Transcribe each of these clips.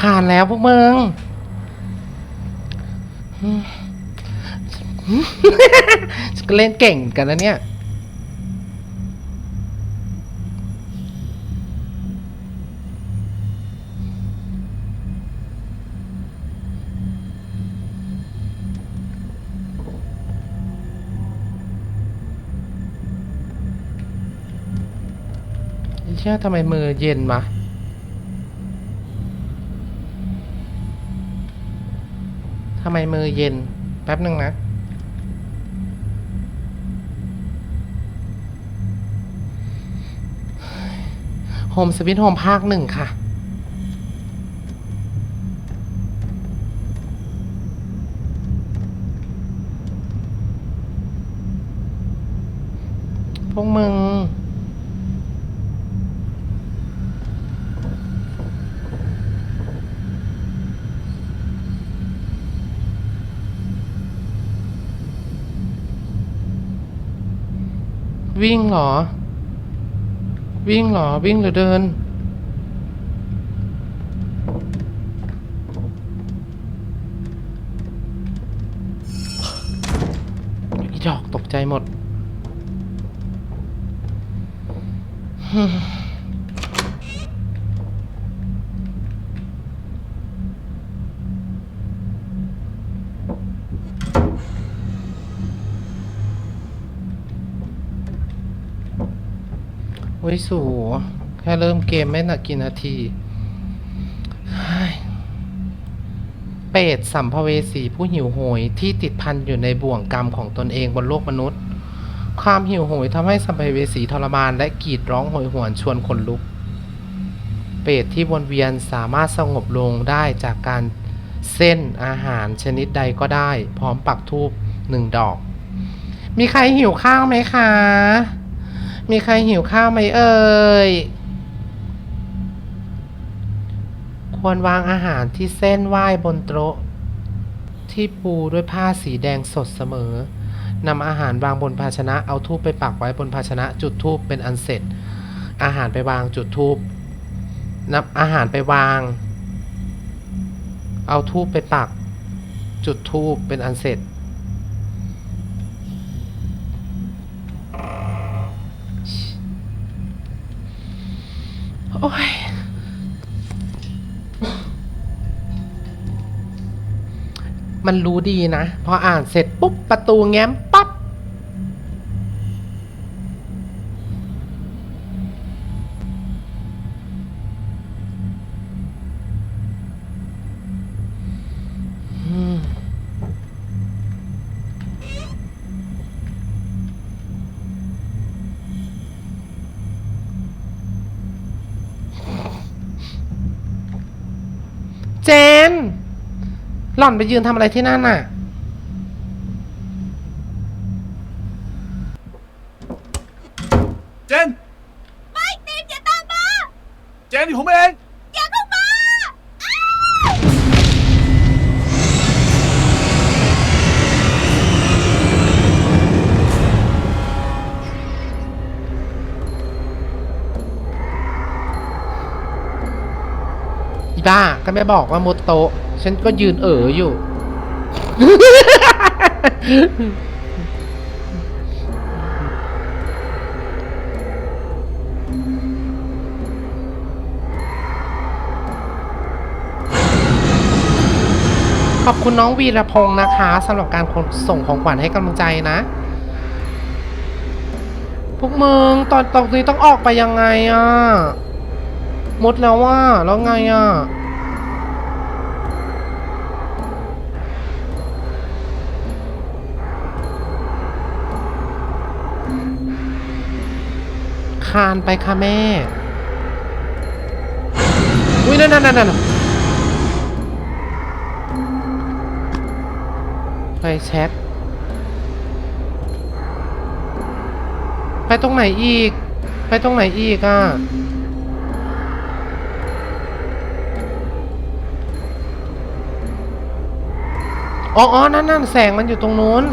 ผ่านแล้วพวกมึงอืมฉันก็เล่นเก่งกันนะเนี่ย เชื่อทำไมมือเย็นมะำไมมือเย็น แป๊บหนึ่งนะโฮมสวิตโฮมภาคหนึ่งค่ะ พวกมึง วิ่งเหรอ วิ่งเหรอ วิ่งหรือเดิน โอ้ยสูแค่เริ่มเกมไม่นากี่นาทีเปรตสัมภเวสีผู้หิวโหยที่ติดพันอยู่ในบ่วงกรรมของตนเองบนโลกมนุษย์ ความหิวโหยทำให้สัมภเวสีทรมานและกรีดร้องโหยหวนชวนขนลุก เปรตที่วนเวียนสามารถสงบลงได้จากการเส้นอาหารชนิดใดก็ได้ พร้อมปักทูบหนึ่งดอก มีใครหิวข้าวไหมคะ มีใครหิวข้าวไหมเอ่ย ควรวางอาหารที่เส้นไหว้บนโต๊ะ ที่ปูด้วยผ้าสีแดงสดเสมอนำอาหารวางบนภาชนะ เอาทูบไปปักไว้บนภาชนะ จุดทูบเป็นอันเสร็จ อาหารไปวางจุดทูบนำอาหารไปวาง เอาทูบไปปัก จุดทูบเป็นอันเสร็จ มันรู้ดีนะ พออ่านเสร็จปุ๊บประตูแง้ม อนไปยืนทำอะไรที่นั่นน่ะ เจน ไม่ตีนอย่าตามมา เจนอยู่ผมเอง้า ก็ไม่บอกว่ามุดโตะฉันก็ยืนเอ๋ออยู่ ขอบคุณน้องวีรพงศ์นะคะสำหรับการส่งของขวัญให้กำลังใจนะ พวกมึงตอนตรงนี้ต้องออกไปยังไงอะ หมดแล้วว่า แล้วไงอะ คานไปค่ะแม่ อุ้ยนั่นนั่นนั่นไปแช็คไปตรงไหนอีก ไปตรงไหนอีกอะอ๋อนั่นนั่นแสงมันอยู่ตรงนู้น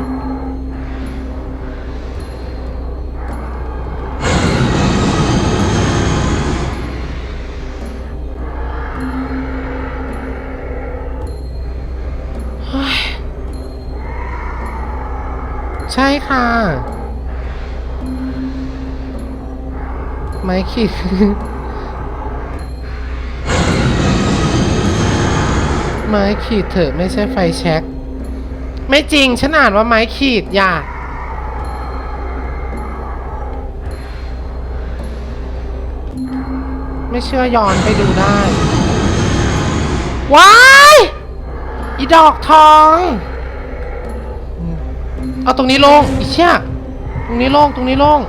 ไม้ขีดไม้ขีดเถอะไม่ใช่ไฟแช็กไม่จริง ฉันอ่านว่าไม้ขีดอย่าไม่เชื่อย้อนไปดูได้ ว้าย อีดอกทอง เอาตรงนี้ลง อีเชี่ยตรงนี้ลง ตรงนี้โล่ง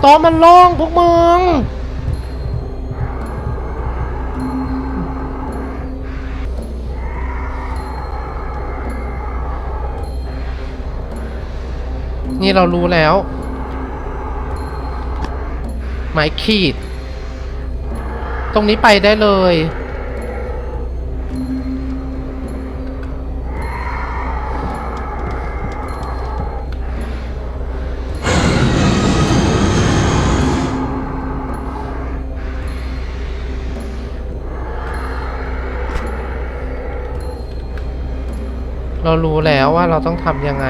โต๊ะมันล่งพวกมึงนี่เรารู้แล้ว ไม้ขีด ตรงนี้ไปได้เลย รารู้แล้วว่าเราต้องทำยังไง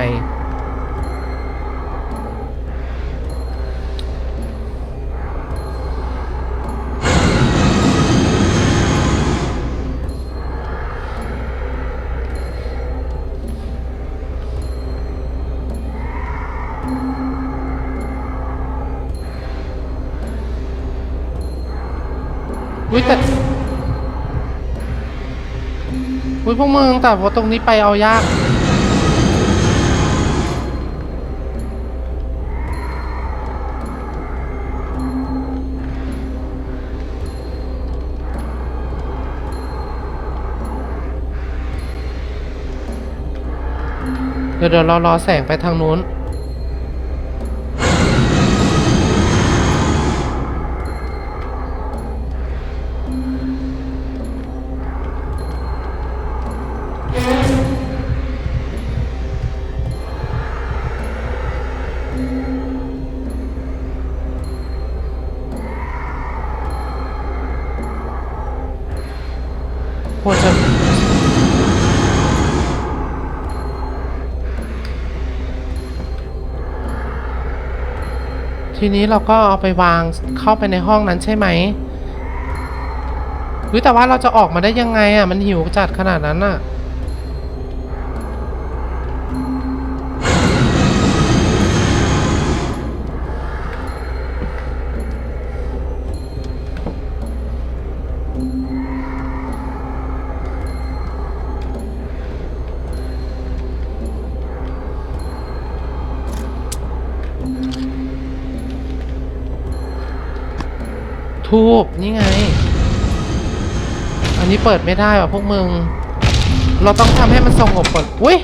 พวกมึงแต่ว่าตรงนี้ไปเอายาก เดี๋ยวเดี๋ยวเรารอแสงไปทางนู้น ทีนี้เราก็เอาไปวางเข้าไปในห้องนั้นใช่ไหมหรือแต่ว่าเราจะออกมาได้ยังไงอะ มันหิวจัดขนาดนั้นอะ ทูบนี่ไง อันนี้เปิดไม่ได้ว่ะพวกมึง เราต้องทำให้มันสงบก่อนอุ้ย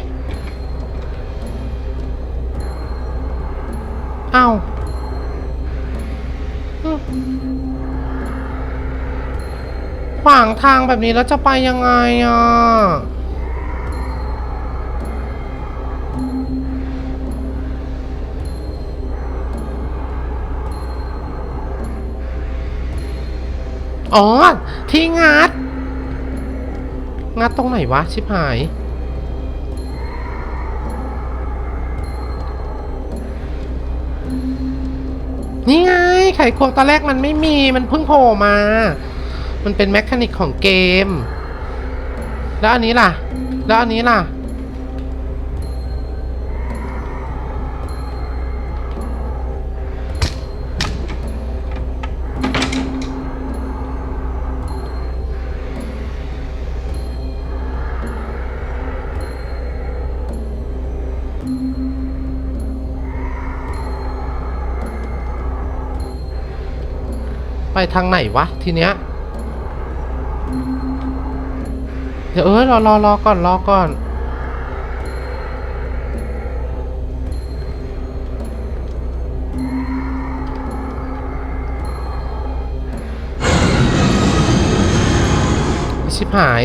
เอ้าขวางทางแบบนี้แล้วจะไปยังไงอะ อ๋อ ที่งัด งัดตรงไหนวะ ชิบหาย นี่ไง ไขควงตอนแรกมันไม่มี มันเพิ่งโผล่มา มันเป็นแมคานิกของเกม แล้วอันนี้ล่ะ แล้วอันนี้ล่ะ ทางไหนวะ ทีเนี้ย เดี๋ยวเออรอรอรอก่อนรอก่อนชิบหาย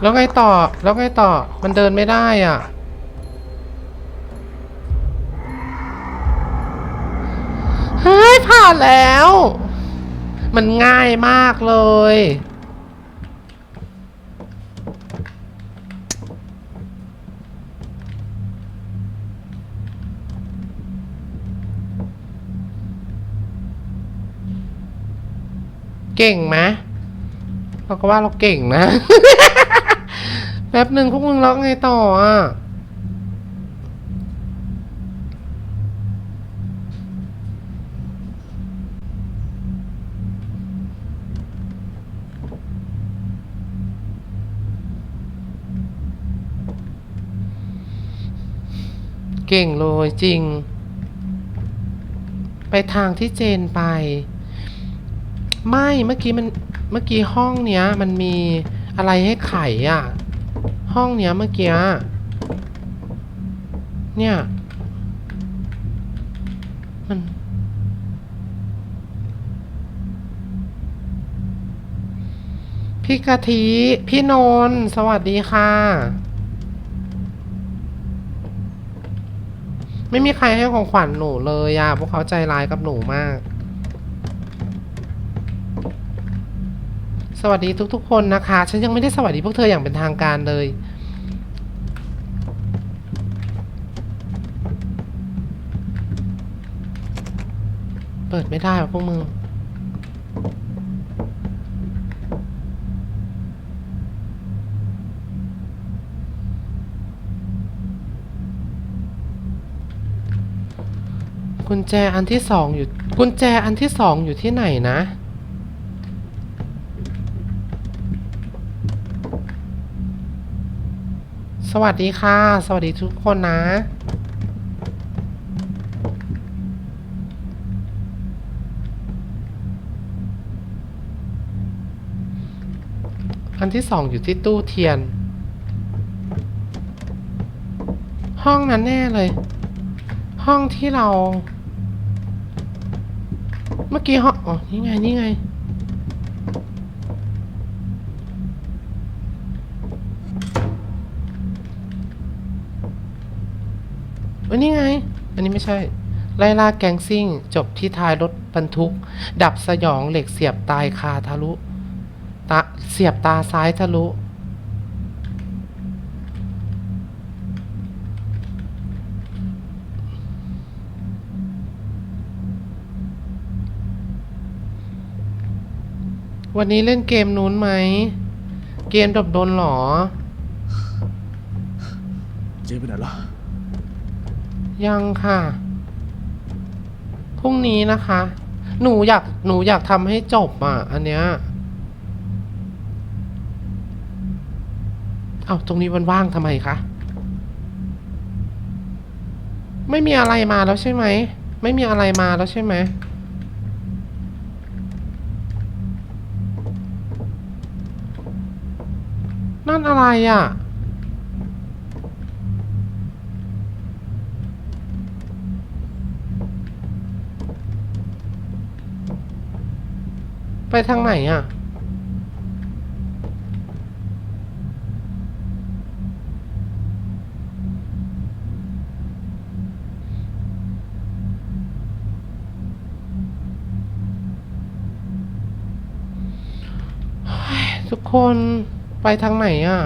แล้วไงต่อ แล้วไงต่อ มันเดินไม่ได้อะ เฮ้ย ผ่านแล้ว มันง่ายมากเลย เก่งไหมเราก็ว่าเราเก่งนะ แป๊บหนึ่งพวกมึงร้องไงต่ออะ เก่งเลยจริง ไปทางที่เจนไป ไม่เมื่อกี้มันเมื่อกี้ห้องเนี้ย มันมีอะไรให้ไขอะ ห้องเนี้ยเมื่อกี้เนี่ย มัน พี่กะทิ พี่นนท์สวัสดีค่ะ ไม่มีใครให้ของขวัญหนูเลยอะ พวกเขาใจร้ายกับหนูมาก สวัสดีทุกๆคนนะคะ ฉันยังไม่ได้สวัสดีพวกเธออย่างเป็นทางการเลย เปิดไม่ได้ว่ะพวกมึง กุญแจอันที่สองอยู่ กุญแจอันที่สองอยู่ที่ไหนนะ สวัสดีค่ะ สวัสดีทุกคนนะ นที่สองอยู่ที่ตู้เทียน ห้องนั้นแน่เลย ห้องที่เรา เมื่อกี้ห้องอ๋อนี่ไงนี่ไงเอ้ยนี่ไง อันนี้ไม่ใช่ ไล่ล่าแก๊งซิ่ง จบที่ท้ายรถบรรทุก ดับสยองเหล็กเสียบตายคาทะลุ ตาเสียบตาซ้ายทะลุ วันนี้เล่นเกมนู้นไหม เกมดับโดนหรอ เจ๊ไปไหนล่ะยังค่ะ พรุ่งนี้นะคะ หนูอยาก หนูอยากทำให้จบอะ อันเนี้ย เอาตรงนี้มันว่างทำไมคะ ไม่มีอะไรมาแล้วใช่ไหม ไม่มีอะไรมาแล้วใช่ไหม นั่นอะไรอะ ไปทางไหนอะ คนไปทางไหนอะ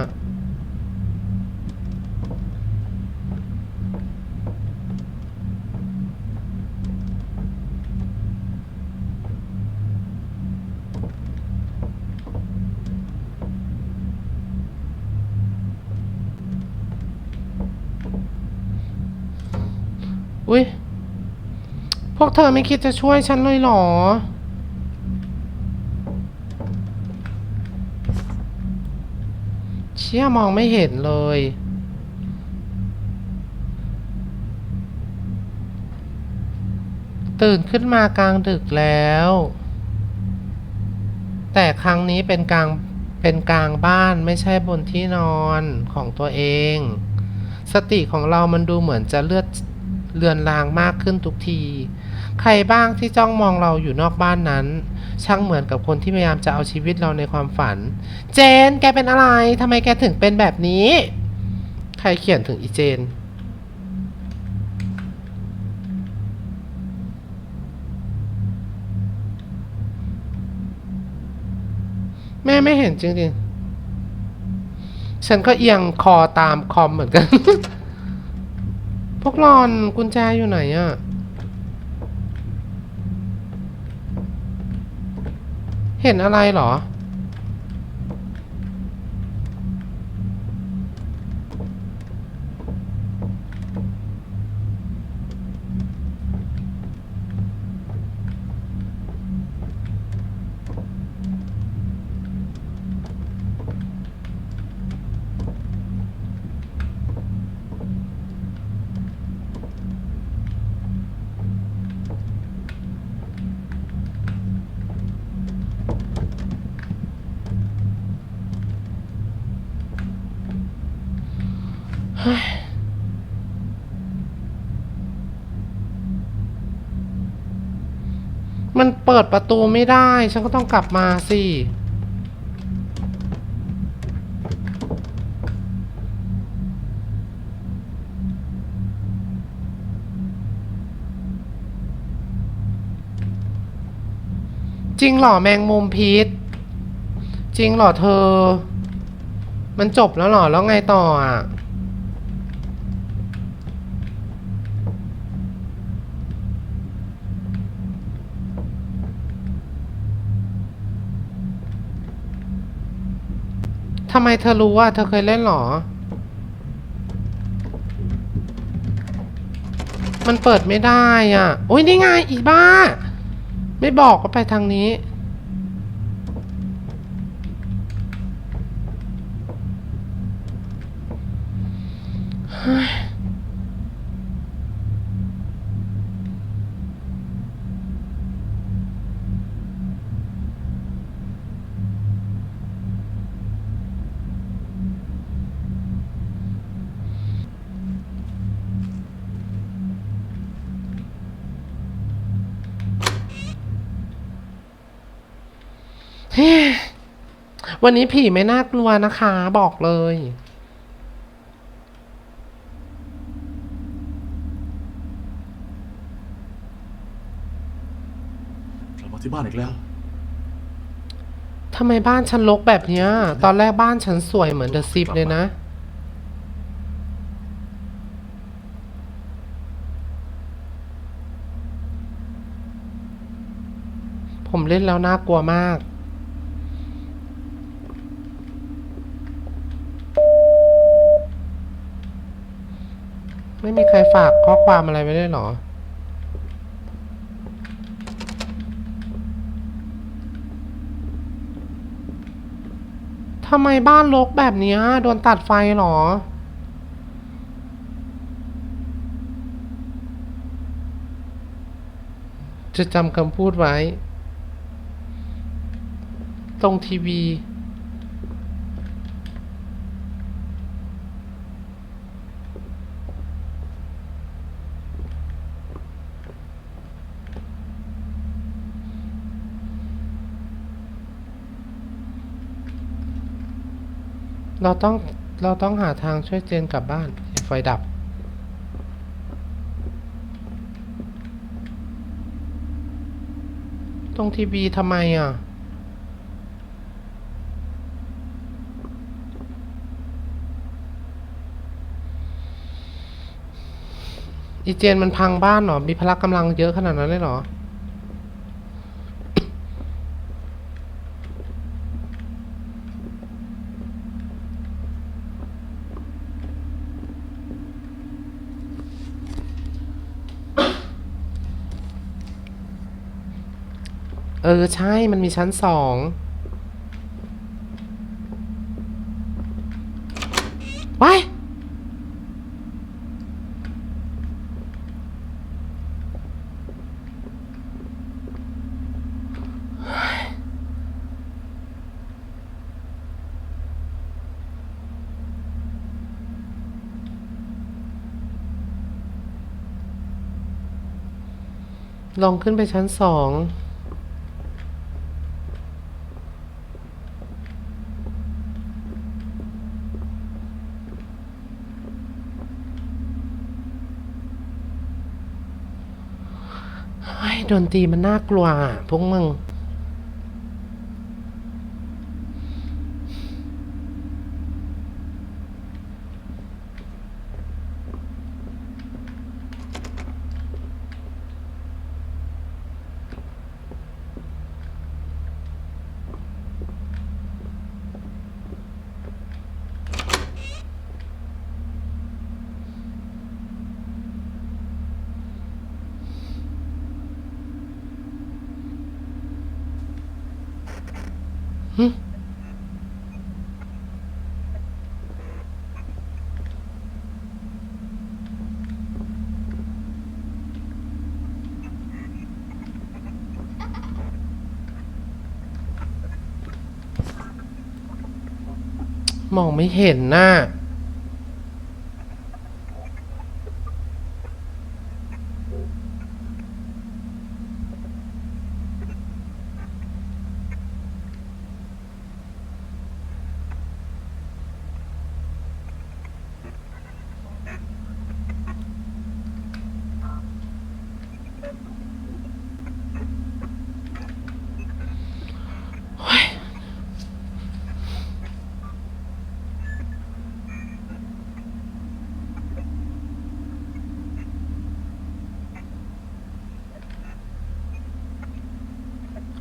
อุ้ยพวกเธอไม่คิดจะช่วยฉันเลยเหรอ ชี่ยมองไม่เห็นเลย ตื่นขึ้นมากลางดึกแล้ว แต่ครั้งนี้เป็นกลางเป็นกลางบ้านไม่ใช่บนที่นอนของตัวเอง สติของเรามันดูเหมือนจะเลือดเลือนลางมากขึ้นทุกที ใครบ้างที่จ้องมองเราอยู่นอกบ้านนั้น ช่างเหมือนกับคนที่พยายามจะเอาชีวิตเราในความฝัน เจน แกเป็นอะไรทำไมแกถึงเป็นแบบนี้ ใครเขียนถึงอีเจน แม่ไม่เห็นจริงๆ ฉันก็เอียงคอตามคอมเหมือนกัน พวกรอนกุญแจอยู่ไหนอะ่ะ เห็นอะไรเหรอ มันเปิดประตูไม่ได้ ฉันก็ต้องกลับมาสิ จริงเหรอแมงมุมพิษจริงเหรอเธอ มันจบแล้วเหรอ แล้วไงต่ออะ ทำไมเธอรู้ว่าเธอเคยเล่นเหรอ มันเปิดไม่ได้อะ โอ้ยนี่ไงอีบ้า ไม่บอกว่าไปทางนี้ วันนี้ผีไม่น่ากลัวนะคะบอกเลย กลับมาที่บ้านอีกแล้ว ทำไมบ้านฉันรกแบบเนี้ย ตอนแรกบ้านฉันสวยเหมือนเดอะซิปเลยนะ ผมเล่นแล้วน่ากลัวมาก ไม่มีใครฝากข้อความอะไรไว้ได้วยเหรอ ทำไมบ้านรกแบบนี้โดนตัดไฟเหรอ จะจำคำพูดไว้ ตรงทีวี เราต้องเราต้องหาทางช่วยเจนกลับบ้านไฟดับ ตรงทีวีทำไมอะ อีเจนมันพังบ้านเหรอ มีพละกำลังเยอะขนาดนั้นเลยเหรอ ออใช่มันมีชั้นสองว้ายลองขึ้นไปชั้นสอง เฮ้ย ดนตรีมันน่ากลัวอะพวกมึง หึ มองไม่เห็นน่ะ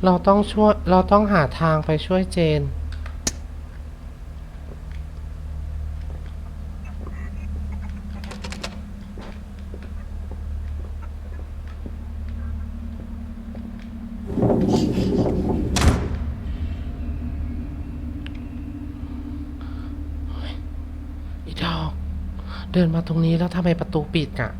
เราต้องช่วย เราต้องหาทางไปช่วยเจน อีดอก เดินมาตรงนี้แล้วทำไมประตูปิดอะ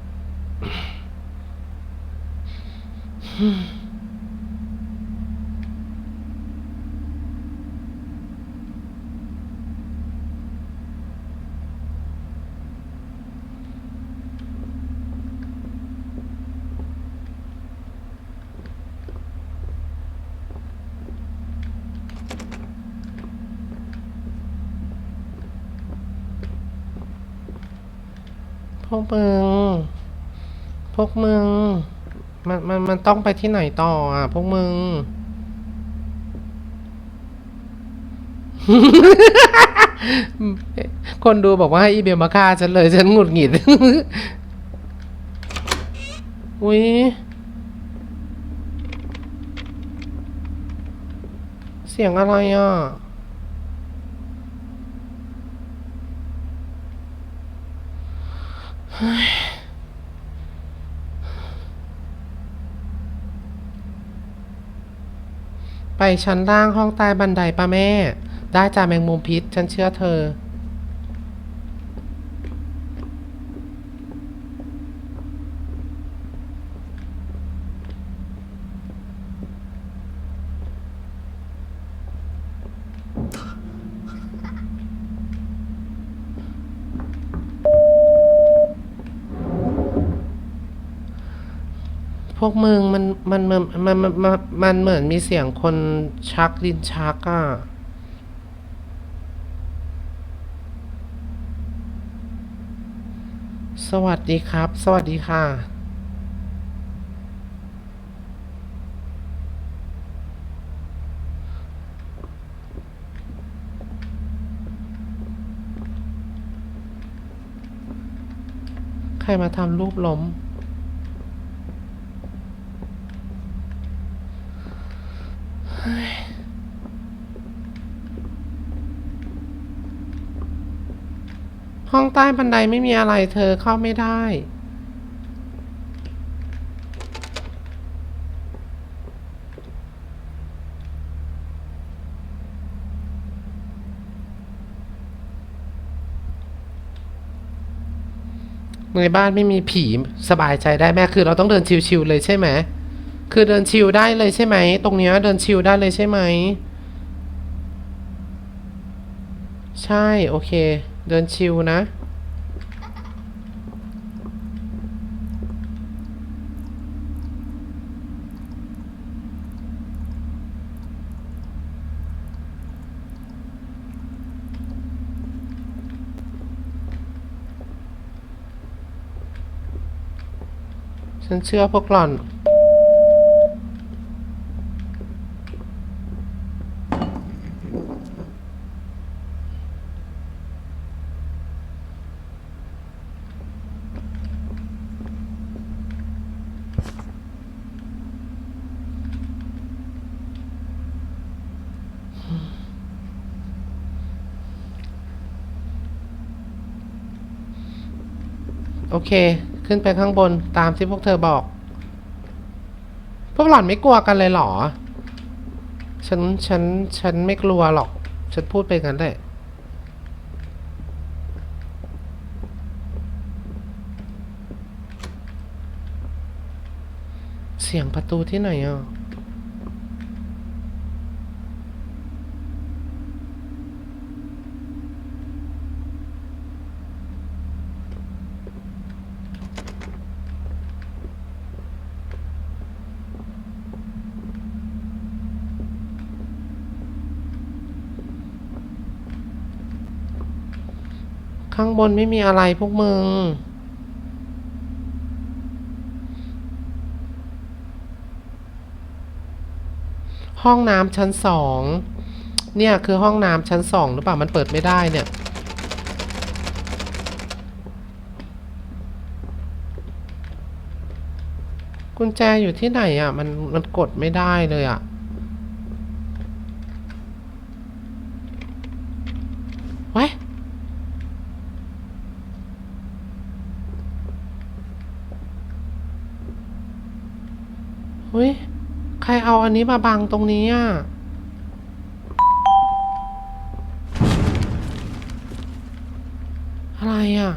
มึง พวกมึง มันมันมันต้องไปที่ไหนต่ออะ พวกมึง คนดูบอกว่าให้อีเบลมาฆ่าฉันเลยฉันหงุดหงิด อุ้ยเสียงอะไรอะ ไปชั้นล่างห้องใต้บันไดป้าแม่ ได้จ่าแมงมุมพิษ ฉันเชื่อเธอ วกมึงมันมันมันมันมันมันเหมือนมีเสียงคนชักลิ้นชักอะสวัสดีครับ สวัสดีค่ะ ใครมาทำรูปล้ม ห้องใต้บันไดไม่มีอะไรเธอเข้าไม่ได้ ในบ้านไม่มีผีสบายใจได้แม่คือเราต้องเดินชิวๆเลยใช่ไหมคือเดินชิวได้เลยใช่ไหม ตรงเนี้ยเดินชิวได้เลยใช่ไหม ใช่ โอเค เดินชิวนะ ฉันเชื่อพวกหล่อน โอเค ขึ้นไปข้างบนตามที่พวกเธอบอก พวกหล่อนไม่กลัวกันเลยเหรอ ฉัน ฉัน ฉันไม่กลัวหรอก ฉันพูดไปงั้นแหละเสียงประตูที่ไหนอะ ข้างบนไม่มีอะไรพวกมึง ห้องน้ำชั้นสองเนี่ยคือห้องน้ำชั้นสองหรือเปล่ามันเปิดไม่ได้เนี่ยกุญแจอยู่ที่ไหนอะ มันมันกดไม่ได้เลยอะ ไว้ เฮ้ย ใครเอาอั นนี้มาบังตรงนี้อะอะไรอะ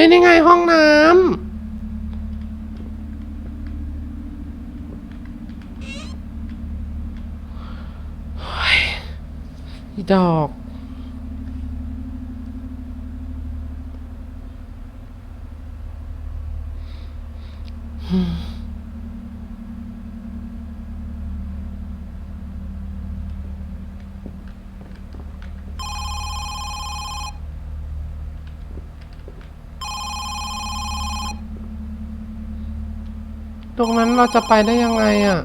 ฮ้ยนี่ไงห้องน้ำเฮ้ยอีดอก เราจะไปได้ยังไงอะ